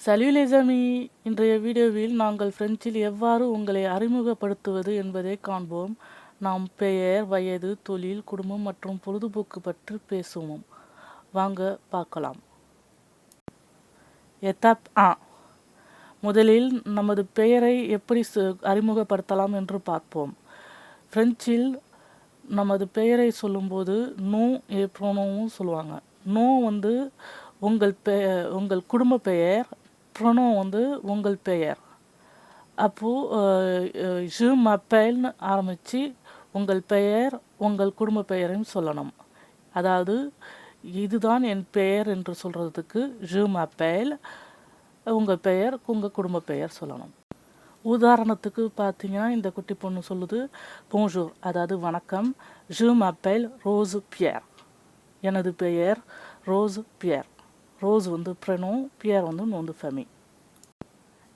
சல்யூ லெசமி இன்றைய வீடியோவில் நாங்கள் பிரெஞ்சில் எவ்வாறு உங்களை அறிமுகப்படுத்துவது என்பதை காண்போம். நாம் பெயர் வயது தொழில் குடும்பம் மற்றும் பொழுதுபோக்கு பற்றி பேசுவோம். வாங்க பார்க்கலாம். எத்தாப் ஆ முதலில் நமது பெயரை எப்படி அறிமுகப்படுத்தலாம் என்று பார்ப்போம். பிரெஞ்சில் நமது பெயரை சொல்லும்போது நோ ஏ ப்ரோனோவும் சொல்லுவாங்க. நோ வந்து உங்கள் பெ உங்கள் குடும்ப பெயர் ப்ரொனோ வந்து உங்கள் பெயர். அப்போது ஜு மப்பேல்னு ஆரம்பித்து உங்கள் பெயர் உங்கள் குடும்ப பெயரையும் சொல்லணும். அதாவது இதுதான் என் பெயர் என்று சொல்கிறதுக்கு ஜு மப்பேல் உங்கள் பெயர் உங்கள் குடும்ப பெயர் சொல்லணும். உதாரணத்துக்கு பார்த்தீங்கன்னா இந்த குட்டி பொண்ணு சொல்லுது போஞ்சூர் அதாவது வணக்கம் ஜு மப்பேல் ரோஸ் பியர் எனது பெயர் ரோஸ் பியர் ரோஸ் வந்து ப்ரெனோ பியர் வந்து நோந்து ஃபெமி.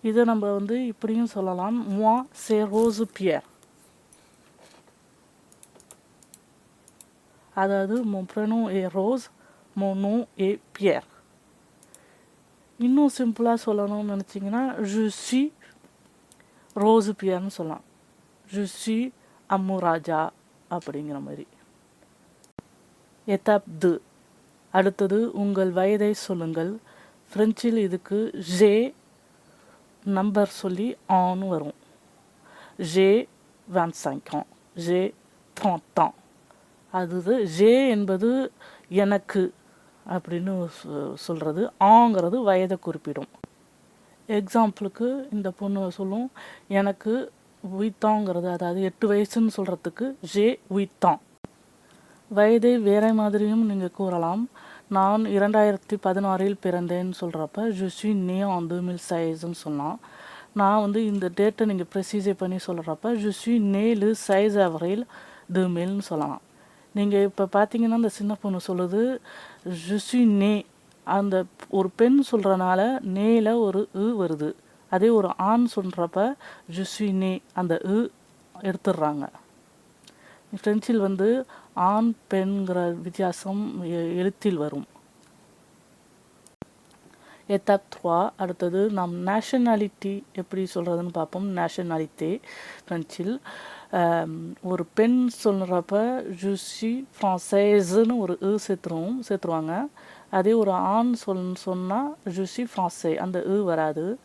இதை நம்ம வந்து இப்படியும் சொல்லலாம். moi சே ரோஸ் பியர். அதாவது மோ ப்ரெனோ ஏ ரோஸ் மோ நோ ஏ பியர். இன்னும் சிம்பிளாக சொல்லணும்னு நினச்சிங்கன்னா ஜுசி ரோஸ் பியர்னு சொல்லலாம். ஜுசி அம்மு அம்முராஜா அப்படிங்கிற மாதிரி. எத்தாப் து. அடுத்தது உங்கள் வயதை சொல்லுங்கள். ஃப்ரெஞ்சில் இதுக்கு ஜே நம்பர் சொல்லி ஆன்னு வரும். ஜே 25 ஜே 30 அது ஜே என்பது எனக்கு அப்படின்னு சொ- ஆங்கிறது வயதை குறிப்பிடும். எக்ஸாம்பிளுக்கு இந்த பொண்ணு சொல்லும். எனக்கு உயித்தாங்கிறது அதாவது எட்டு வயசுன்னு சொல்கிறதுக்கு ஜே உயித்தான் வயதை வேற மாதிரியும் நீங்கள் கூறலாம். நான் இரண்டாயிரத்தி பதினாறில் பிறந்தேன்னு சொல்கிறப்ப ஜுஸ்வி நே ஆன் டூ மில் சைஸ்ன்னு சொன்னான். நான் வந்து இந்த டேட்டை நீங்கள் ப்ரொசீஜர் பண்ணி சொல்கிறப்ப ஜுஸ்வி நேலு சைஸ் அவரையில் து மில்னு சொல்லலாம் நீங்கள் இப்போ பார்த்தீங்கன்னா இந்த சின்ன பொண்ணு சொல்லுது ஜுஸ்வி நே அந்த ஒரு பெண் சொல்கிறனால நேல ஒரு ஈ வருது. அதே ஒரு ஆண் சொல்கிறப்ப ஜுஸ்வி நே அந்த ஈ எடுத்துடுறாங்க. ஃப்ரெஞ்சில் வந்து ஆண் பெண்கிற வித்தியாசம் எ- எழுத்தில் வரும். எத்தாப் அடுத்தது நாம் நேஷனாலிட்டி எப்படி சொல்கிறதுன்னு பார்ப்போம். நேஷனாலிட்டி ஃப்ரெஞ்சில் ஒரு பெண் சொல்கிறப்ப ஜூசி ஃப்ரான்சைஸ்னு ஒரு இ சேர்த்துருவோம் சேர்த்துருவாங்க. அதே ஒரு ஆண் சொல் சொன்னால் ஜூசி ஃப்ரான்சே அந்த இ வராது.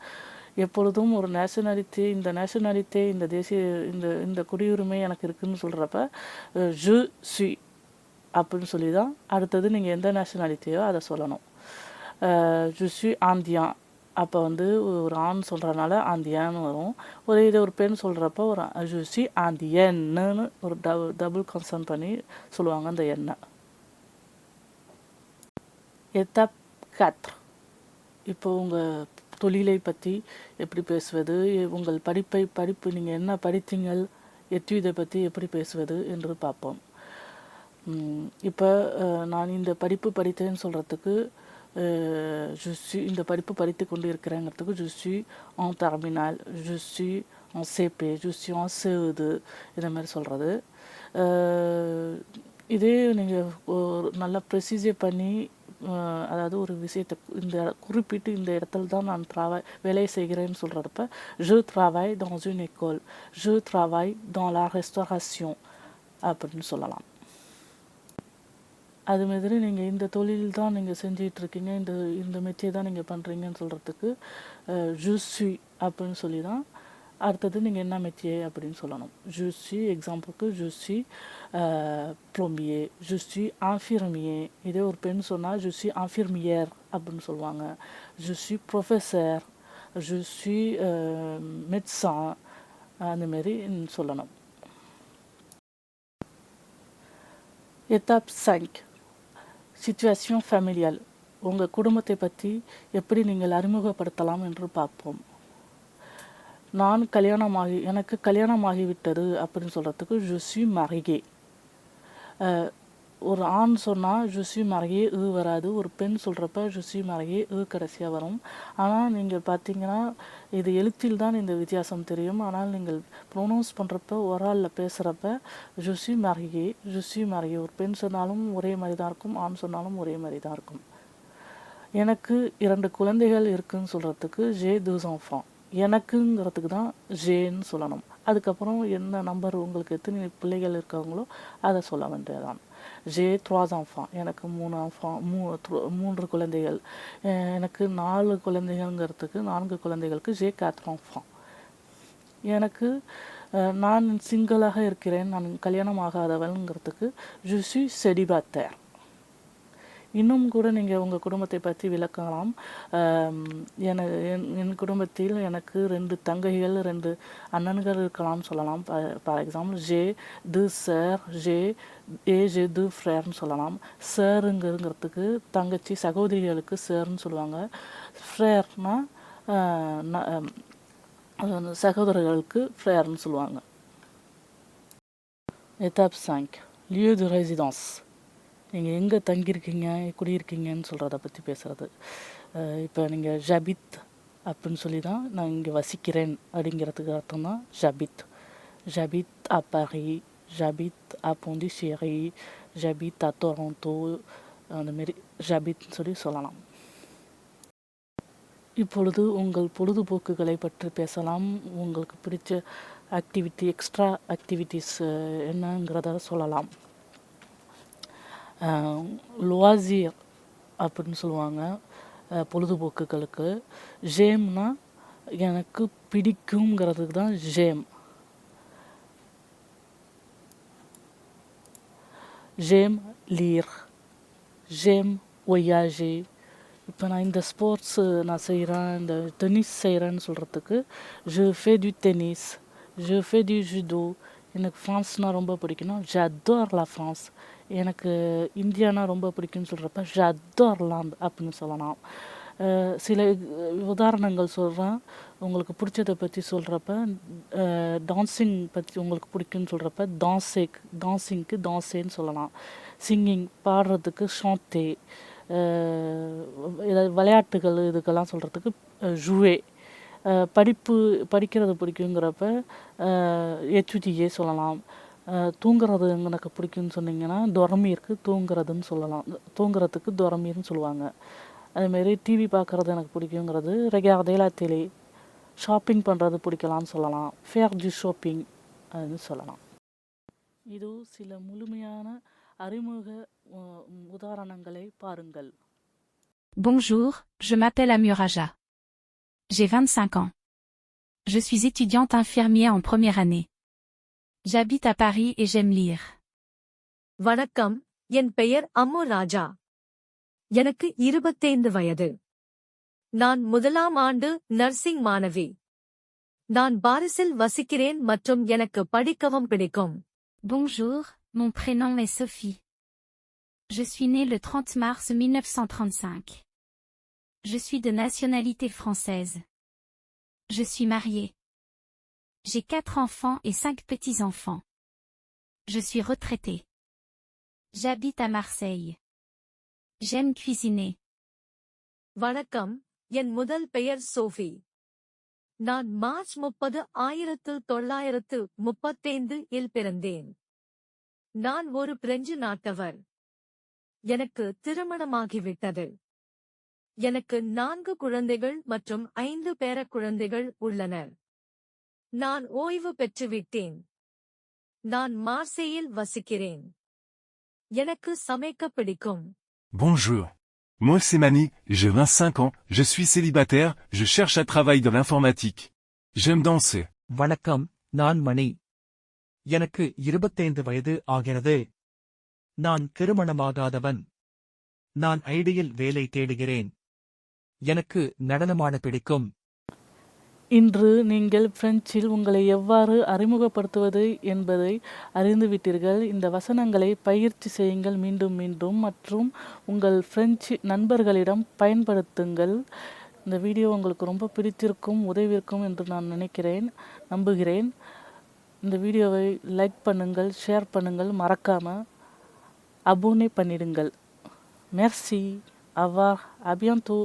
எப்பொழுதும் ஒரு நேஷனாலிட்டி இந்த நேஷனாலிட்டி இந்த தேசிய இந்த இந்த குடியுரிமை எனக்கு இருக்குதுன்னு சொல்கிறப்ப ஜு சி அப்படின்னு சொல்லி தான் அடுத்தது நீங்கள் எந்த நேஷனாலிட்டியோ அதை சொல்லணும். ஜுஸ்வி ஆந்தியான் அப்போ வந்து ஒரு ஆண் சொல்கிறனால ஆந்தியான்னு வரும். ஒரு இது ஒரு பெண் சொல்கிறப்ப ஒரு ஜுஸ்வி ஆந்தியன்னு ஒரு டபு டபுள் கன்சர்ன் பண்ணி சொல்லுவாங்க அந்த எண்ணெய் எத்தாப் கத் இப்போ உங்கள் தொழிலை பற்றி எப்படி பேசுவது எ- உங்கள் படிப்பை படிப்பு நீங்கள் என்ன படித்தீங்கள் எத்விதை பற்றி எப்படி பேசுவது என்று பார்ப்போம். இப்போ நான் இந்த படிப்பு படித்தேன்னு சொல்கிறதுக்கு ஜுஸ்ஸி இந்த படிப்பு படித்து கொண்டு இருக்கிறேங்கிறதுக்கு ஜுஸ்ஸி ஆன் தரமினால் ஜுஸ்ஸி ஆன் சேபே ஜுஸ்ஸி ஆன் சேவுது இதை மாதிரி சொல்கிறது இதே நீங்கள் ஒரு நல்லா ப்ரொசீஜர் பண்ணி அதாவது ஒரு விஷயத்தை இந்த குறிப்பிட்டு இந்த இடத்துல தான் நான் ட்ராவல் வேலை செய்கிறேன்னு சொல்கிறப்ப je ட்ராவாய் தான் ஜூன் எக்கோல் je ட்ராவாய் தான் லா restauration. அப்படின்னு சொல்லலாம். அது மாதிரி நீங்கள் இந்த தொழில் தான் நீங்கள் செஞ்சிகிட்ருக்கீங்க இந்த இந்த மெத்தியை தான் நீங்கள் பண்ணுறீங்கன்னு சொல்கிறதுக்கு ஜூஸ்வி அப்படின்னு சொல்லி தான் அடுத்தது நீங்கள் என்ன மெத்தியே அப்படின்னு சொல்லணும். ஜூஸ்வி எக்ஸாம்பிளுக்கு ஜூஸ்வி ப்ளொம்பியே ஜூஸ்வி ஆஃபிர்மியே இதே ஒரு பெண் சொன்னால் ஜூஸ்வி ஆஃபிர்மியர் அப்படின்னு சொல்லுவாங்க. ஜூஸ்வி ப்ரொஃபஸர் ஜூஸ்வி மெட்ஸான் அந்த மாதிரி சொல்லணும். எத்தாப் சைக் சிச்சுவேஷன் ஃபேமிலியல் உங்கள் குடும்பத்தை பற்றி எப்படி நீங்கள் அறிமுகப்படுத்தலாம் என்று பார்ப்போம். நான் கல்யாணமாகி எனக்கு கல்யாணமாகிவிட்டது அப்படின்னு சொல்கிறதுக்கு ஜுசி மரகே ஒரு ஆண் சொன்னால் ஜுசி மரகே ஈ வராது. ஒரு பெண் சொல்கிறப்ப ஜுசி மரகே ஈ கடைசியாக வரும். ஆனால் நீங்கள் பார்த்தீங்கன்னா இது எழுத்தில் தான் இந்த வித்தியாசம் தெரியும். ஆனால் நீங்கள் ப்ரொனவுன்ஸ் பண்ணுறப்ப ஒராலில் பேசுகிறப்ப ஜுசி மரகே ஜுசி மரகே ஒரு பெண் சொன்னாலும் ஒரே மாதிரி தான் இருக்கும் ஆண் சொன்னாலும் ஒரே மாதிரி தான் இருக்கும். எனக்கு இரண்டு குழந்தைகள் இருக்குன்னு சொல்கிறதுக்கு ஜே deux எனக்குங்கிறதுக்கு தான் ஜேன்னு சொல்லணும். அதுக்கப்புறம் என்ன நம்பர் உங்களுக்கு எத்தனை பிள்ளைகள் இருக்காங்களோ அதை சொல்ல வேண்டியதான் ஜே trois enfants. எனக்கு மூணு enfants மூ மூன்று குழந்தைகள். எனக்கு நாலு குழந்தைகள்ங்கிறதுக்கு நான்கு குழந்தைகளுக்கு ஜே quatre எனக்கு நான் சிங்கிளாக இருக்கிறேன். நான் கல்யாணம் ஆகாதவள்ங்கிறதுக்கு ஜுசி செடிபாத்தேன் இன்னும் கூட நீங்கள் உங்கள் குடும்பத்தை பற்றி விளக்கலாம். என என் என் குடும்பத்தில் எனக்கு ரெண்டு தங்கைகள் ரெண்டு அண்ணன்கள் இருக்கலாம்னு சொல்லலாம். ஃபார் எக்ஸாம்பிள் ஜே து சார் ஜே ஏ ஜே து ஃப்ரேர்னு சொல்லலாம். சாருங்கிறதுக்கு தங்கச்சி சகோதரிகளுக்கு சார்னு சொல்லுவாங்க. ஃப்ரேர்னா சகோதரர்களுக்கு ஃப்ரேர்னு சொல்லுவாங்க. Étape 5 lieu de résidence. நீங்கள் எங்கே தங்கியிருக்கீங்க குடியிருக்கீங்கன்னு சொல்கிறத பற்றி பேசுகிறது இப்போ நீங்கள் ஜபித் அப்படின்னு சொல்லி தான் நான் இங்கே வசிக்கிறேன் அப்படிங்கிறதுக்கு அர்த்தம் தான் ஜபித். ஜபித் à Paris ஜபித் à Pondichéry ஜபித் à Toronto அந்தமாரி ஜபித்னு சொல்லி சொல்லலாம். இப்பொழுது உங்கள் பொழுதுபோக்குகளை பற்றி பேசலாம். உங்களுக்கு பிடிச்ச ஆக்டிவிட்டி எக்ஸ்ட்ரா ஆக்டிவிட்டீஸ் என்னங்கிறத சொல்லலாம். லோசியர் அப்படின்னு சொல்லுவாங்க அஹ், பொழுதுபோக்குகளுக்கு. ஜேம்னா எனக்கு பிடிக்குங்கிறதுக்கு தான் ஜேம். ஜேம் லீர். ஜேம் ஒய்யாஜி. இப்போ நான் இந்த ஸ்போர்ட்ஸு நான் செய்கிறேன் இந்த டென்னிஸ் செய்கிறேன்னு சொல்கிறதுக்கு je fais du tennis je fais du judo. எனக்கு ஃப்ரான்ஸ்னால் ரொம்ப பிடிக்கும்னா j'adore la France. எனக்கு இந்தியானா ரொம்ப பிடிக்கும்னு சொல்கிறப்ப j'adore அப்படின்னு சொல்லலாம். சில உதாரணங்கள் சொல்கிறேன் உங்களுக்கு பிடிச்சதை பற்றி சொல்கிறப்ப டான்ஸிங் பற்றி உங்களுக்கு பிடிக்கும்னு சொல்கிறப்ப தான்சேக் டான்ஸிங்க்கு தான்சேன்னு சொல்லலாம். சிங்கிங் பாடுறதுக்கு ஷாந்தே ஏதாவது விளையாட்டுகள் இதுக்கெல்லாம் சொல்கிறதுக்கு ஜுவே படிப்பு படிக்கிறது பிடிக்குங்கிறப்ப எச்சுடியே சொல்லலாம். தூங்குறது எனக்கு பிடிக்கும்னு சொன்னீங்கன்னா துரமீருக்கு தூங்குறதுன்னு சொல்லலாம் தூங்குறதுக்கு துரமீர்னு சொல்லுவாங்க அதுமாரி டிவி பார்க்குறது எனக்கு பிடிக்குங்கிறது ரெகார்டே லா télé ஷாப்பிங் பண்ணுறது பிடிக்கலாம்னு சொல்லலாம் ஃபேர் டு ஷாப்பிங் அதுன்னு சொல்லலாம் இது சில முழுமையான அறிமுக அஹ், உதாரணங்களை பாருங்கள் Bonjour, je m'appelle Amuraja. J'ai 25 ans. Je suis étudiante infirmier en première année. J'habite à Paris et j'aime lire. வணக்கம் என் பெயர் அம்மு ராஜா எனக்கு இருபத்தைந்து வயது நான் முதலாம் ஆண்டு நர்சிங் மாணவி நான் பாரிஸில் வசிக்கிறேன் மற்றும் எனக்கு படிக்கவும் பிடிக்கும் Bonjour, mon prénom est Sophie. Je suis née le 30 mars 1935. Je suis de nationalité française. Je suis mariée. J'ai quatre enfants et cinq petits-enfants. Je suis retraitée. J'habite à Marseille. J'aime cuisiner. வணக்கம் என் முதல் பெயர் Sophie நான் March முப்பது ஆயிரத்து தொள்ளாயிரத்து முப்பத்தைந்து இல் பிறந்தேன் நான் ஒரு பிரெஞ்சு நாட்டவர் எனக்கு திருமணமாகிவிட்டது எனக்கு நான்கு குழந்தைகள் மற்றும் ஐந்து பேர குழந்தைகள் உள்ளனர் நான் ஓய்வு பெற்றுவிட்டேன். நான் மார்சேயில் வசிக்கிறேன். எனக்கு சமைக்க பிடிக்கும். Bonjour. Moi c'est Mani, j'ai 25 ans, je suis célibataire, je cherche un travail dans l'informatique. J'aime danser. வணக்கம். நான் மணி. எனக்கு இருபத்தைந்து வயது ஆகிறது. நான் திருமணமாகாதவன். நான் ஐடியில் வேலை தேடுகிறேன். எனக்கு நடனமாட பிடிக்கும். இன்று நீங்கள் பிரெஞ்சில் உங்களை எவ்வாறு அறிமுகப்படுத்துவது என்பதை அறிந்துவிட்டீர்கள். இந்த வசனங்களை பயிற்சி செய்யுங்கள் மீண்டும் மீண்டும் மற்றும் உங்கள் பிரெஞ்சு நண்பர்களிடம் பயன்படுத்துங்கள். இந்த வீடியோ உங்களுக்கு ரொம்ப பிடித்திருக்கும் உதவியிருக்கும் என்று நான் நினைக்கிறேன் நம்புகிறேன். இந்த வீடியோவை லைக் பண்ணுங்கள் ஷேர் பண்ணுங்கள் மறக்காமல் அபோனே பண்ணிடுங்கள். மெர்சி அவ்வா அபியந்தூ